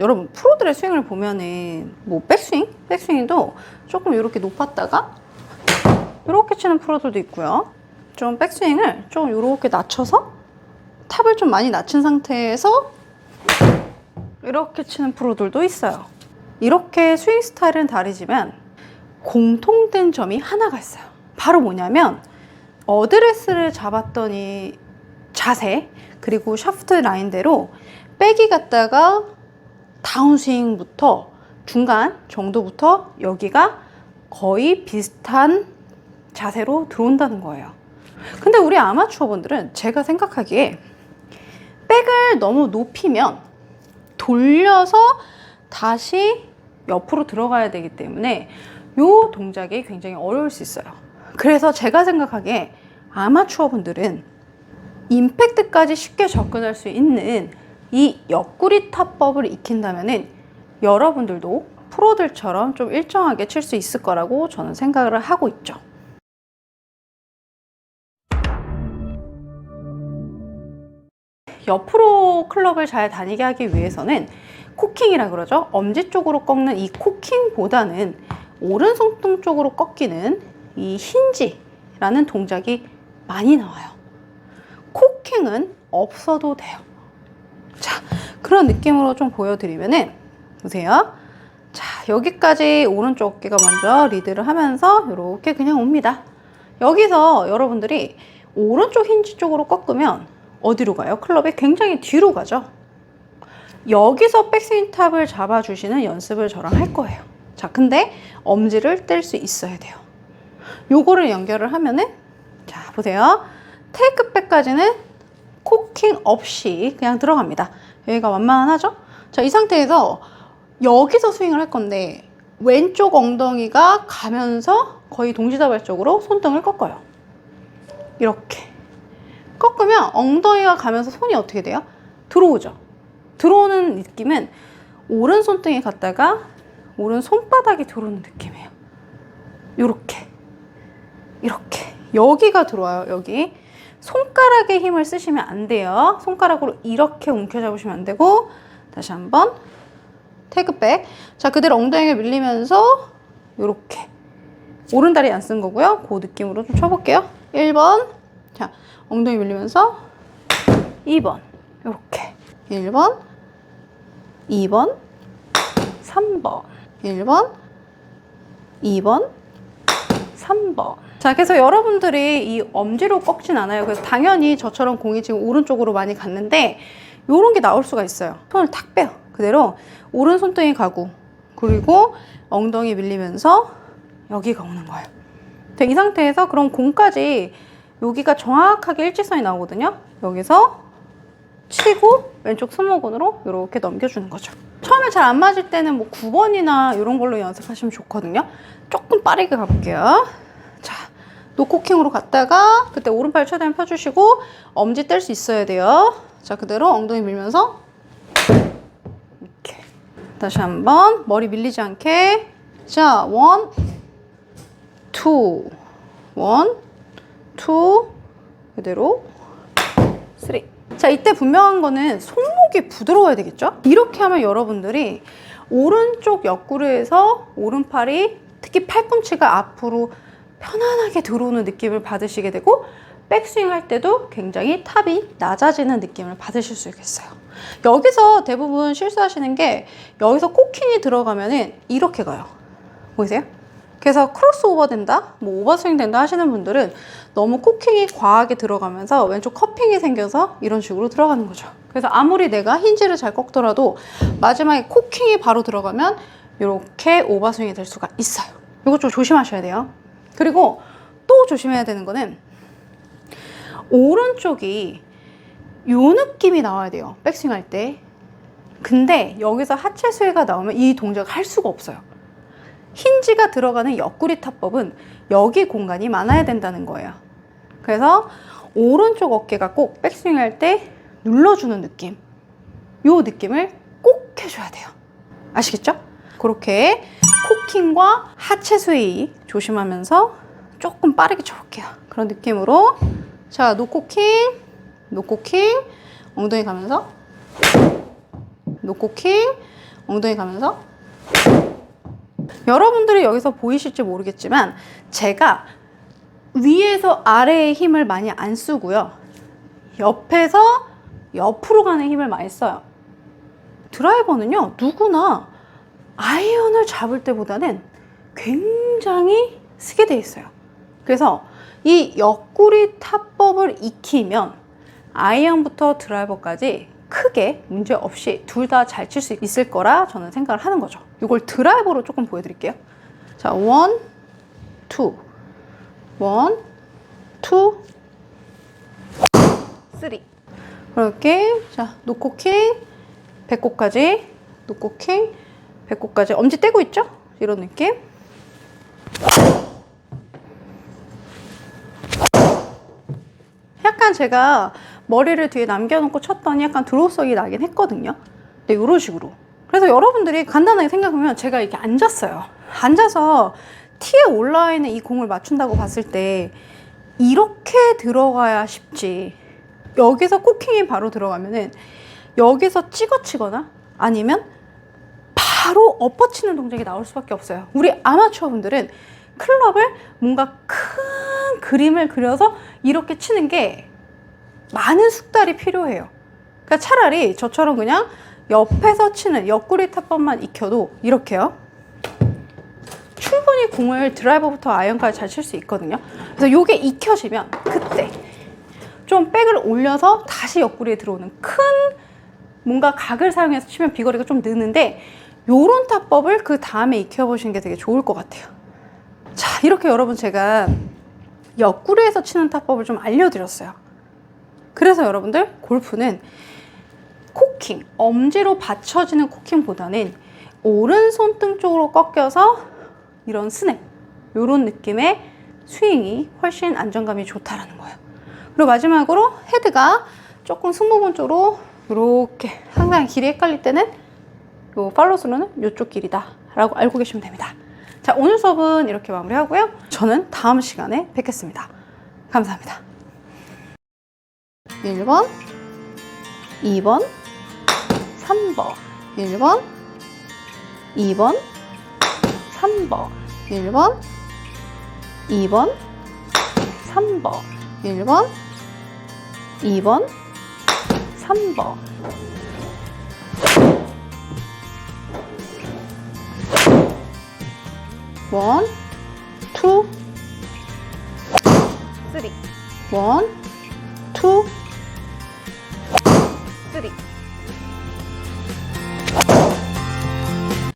여러분 프로들의 스윙을 보면은 뭐 백스윙, 백스윙도 조금 이렇게 높았다가 이렇게 치는 프로들도 있고요. 좀 백스윙을 좀 이렇게 낮춰서 탑을 좀 많이 낮춘 상태에서 이렇게 치는 프로들도 있어요. 이렇게 스윙 스타일은 다르지만 공통된 점이 하나가 있어요. 바로 뭐냐면 어드레스를 잡았던 이 자세 그리고 샤프트 라인대로 백이 갔다가 다운스윙부터 중간 정도부터 여기가 거의 비슷한 자세로 들어온다는 거예요. 근데 우리 아마추어 분들은 제가 생각하기에 백을 너무 높이면 돌려서 다시 옆으로 들어가야 되기 때문에 이 동작이 굉장히 어려울 수 있어요. 그래서 제가 생각하기에 아마추어 분들은 임팩트까지 쉽게 접근할 수 있는 이 옆구리 타법을 익힌다면은 여러분들도 프로들처럼 좀 일정하게 칠 수 있을 거라고 저는 생각을 하고 있죠. 옆으로 클럽을 잘 다니게 하기 위해서는 코킹이라 그러죠. 엄지 쪽으로 꺾는 이 코킹보다는 오른 손등 쪽으로 꺾이는 이 힌지라는 동작이 많이 나와요. 코킹은 없어도 돼요. 자, 그런 느낌으로 좀 보여드리면은 보세요. 자, 여기까지 오른쪽 어깨가 먼저 리드를 하면서 이렇게 그냥 옵니다. 여기서 여러분들이 오른쪽 힌지 쪽으로 꺾으면 어디로 가요? 클럽이 굉장히 뒤로 가죠. 여기서 백스윙 탑을 잡아주시는 연습을 저랑 할 거예요. 자, 근데 엄지를 뗄 수 있어야 돼요. 요거를 연결을 하면은 자, 보세요. 테이크백까지는 코킹 없이 그냥 들어갑니다. 여기가 완만하죠? 자, 이 상태에서 여기서 스윙을 할 건데 왼쪽 엉덩이가 가면서 거의 동시다발적으로 손등을 꺾어요. 이렇게. 꺾으면 엉덩이가 가면서 손이 어떻게 돼요? 들어오죠. 들어오는 느낌은 오른 손 등에 갔다가 오른 손바닥이 들어오는 느낌이에요. 이렇게. 이렇게. 여기가 들어와요, 여기. 손가락에 힘을 쓰시면 안 돼요. 손가락으로 이렇게 움켜 잡으시면 안 되고 다시 한번 태그백. 자, 그대로 엉덩이가 밀리면서 이렇게 오른 다리 안 쓴 거고요. 그 느낌으로 좀 쳐볼게요. 1번. 자, 엉덩이 밀리면서 2번. 이렇게. 1번. 2번. 3번. 1번. 2번. 3번. 자, 그래서 여러분들이 이 엄지로 꺾진 않아요. 그래서 당연히 저처럼 공이 지금 오른쪽으로 많이 갔는데 이런 게 나올 수가 있어요. 손을 탁 빼요. 그대로 오른 손등이 가고 그리고 엉덩이 밀리면서 여기가 오는 거예요. 자, 이 상태에서 그럼 공까지 여기가 정확하게 일직선이 나오거든요. 여기서 치고 왼쪽 스모건으로 이렇게 넘겨주는 거죠. 처음에 잘 안 맞을 때는 뭐 9번이나 이런 걸로 연습하시면 좋거든요. 조금 빠르게 가볼게요. 자, 노코킹으로 갔다가 그때 오른팔 최대한 펴주시고 엄지 뗄 수 있어야 돼요. 자, 그대로 엉덩이 밀면서 이렇게 다시 한번 머리 밀리지 않게 자, 원, 투, 원, 투 그대로 쓰리 자 이때 분명한 거는 손목이 부드러워야 되겠죠? 이렇게 하면 여러분들이 오른쪽 옆구리에서 오른팔이 특히 팔꿈치가 앞으로 편안하게 들어오는 느낌을 받으시게 되고 백스윙 할 때도 굉장히 탑이 낮아지는 느낌을 받으실 수 있겠어요. 여기서 대부분 실수하시는 게 여기서 코킹이 들어가면은 이렇게 가요. 보이세요? 그래서 크로스오버 된다, 뭐 오버스윙 된다 하시는 분들은 너무 코킹이 과하게 들어가면서 왼쪽 커핑이 생겨서 이런 식으로 들어가는 거죠. 그래서 아무리 내가 힌지를 잘 꺾더라도 마지막에 코킹이 바로 들어가면 이렇게 오버스윙이 될 수가 있어요. 이거 좀 조심하셔야 돼요. 그리고 또 조심해야 되는 거는 오른쪽이 요 느낌이 나와야 돼요. 백스윙 할 때. 근데 여기서 하체 스웨가 나오면 이 동작을 할 수가 없어요. 힌지가 들어가는 옆구리 타법은 여기 공간이 많아야 된다는 거예요. 그래서 오른쪽 어깨가 꼭 백스윙 할 때 눌러주는 느낌. 요 느낌을 꼭 해줘야 돼요. 아시겠죠? 그렇게 코킹과 하체 스웨이 조심하면서 조금 빠르게 쳐볼게요. 그런 느낌으로. 자, 노코킹, 노코킹, 엉덩이 가면서 노코킹, 엉덩이 가면서 여러분들이 여기서 보이실지 모르겠지만 제가 위에서 아래에 힘을 많이 안 쓰고요. 옆에서 옆으로 가는 힘을 많이 써요. 드라이버는요, 누구나 아이언을 잡을 때보다는 굉장히 쓰게 돼 있어요. 그래서 이 옆구리 타법을 익히면 아이언부터 드라이버까지 크게 문제 없이 둘 다 잘 칠 수 있을 거라 저는 생각을 하는 거죠. 이걸 드라이버로 조금 보여드릴게요. 자, 원, 투, 원, 투, 쓰리. 이렇게 자 노코킹, 배꼽까지, 노코킹, 배꼽까지 엄지 떼고 있죠? 이런 느낌. 약간 제가 머리를 뒤에 남겨놓고 쳤더니 약간 드로우석이 나긴 했거든요. 근데 이런 식으로. 그래서 여러분들이 간단하게 생각하면 제가 이렇게 앉았어요. 앉아서 티에 올라와 있는 이 공을 맞춘다고 봤을 때 이렇게 들어가야 쉽지. 여기서 코킹이 바로 들어가면은 여기서 찍어 치거나 아니면 바로 엎어치는 동작이 나올 수밖에 없어요. 우리 아마추어 분들은 클럽을 뭔가 큰 그림을 그려서 이렇게 치는 게 많은 숙달이 필요해요. 그러니까 차라리 저처럼 그냥 옆에서 치는 옆구리 탑법만 익혀도 이렇게요. 충분히 공을 드라이버부터 아이언까지 잘 칠 수 있거든요. 그래서 이게 익혀지면 그때 좀 백을 올려서 다시 옆구리에 들어오는 큰 뭔가 각을 사용해서 치면 비거리가 좀 느는데 요런 타법을 그 다음에 익혀보시는 게 되게 좋을 것 같아요. 자, 이렇게 여러분 제가 옆구리에서 치는 타법을 좀 알려드렸어요. 그래서 여러분들 골프는 코킹, 엄지로 받쳐지는 코킹보다는 오른손등 쪽으로 꺾여서 이런 스냅, 이런 느낌의 스윙이 훨씬 안정감이 좋다라는 거예요. 그리고 마지막으로 헤드가 조금 승모근 쪽으로 이렇게 항상 길이 헷갈릴 때는 요 팔로스로는 이쪽 길이다 라고 알고 계시면 됩니다. 자, 오늘 수업은 이렇게 마무리하고요. 저는 다음 시간에 뵙겠습니다. 감사합니다. 1번, 2번, 3번, 1번, 2번, 3번, 1번, 2번, 3번, 1번, 2번, 3번. 원, 투, 쓰리. 원,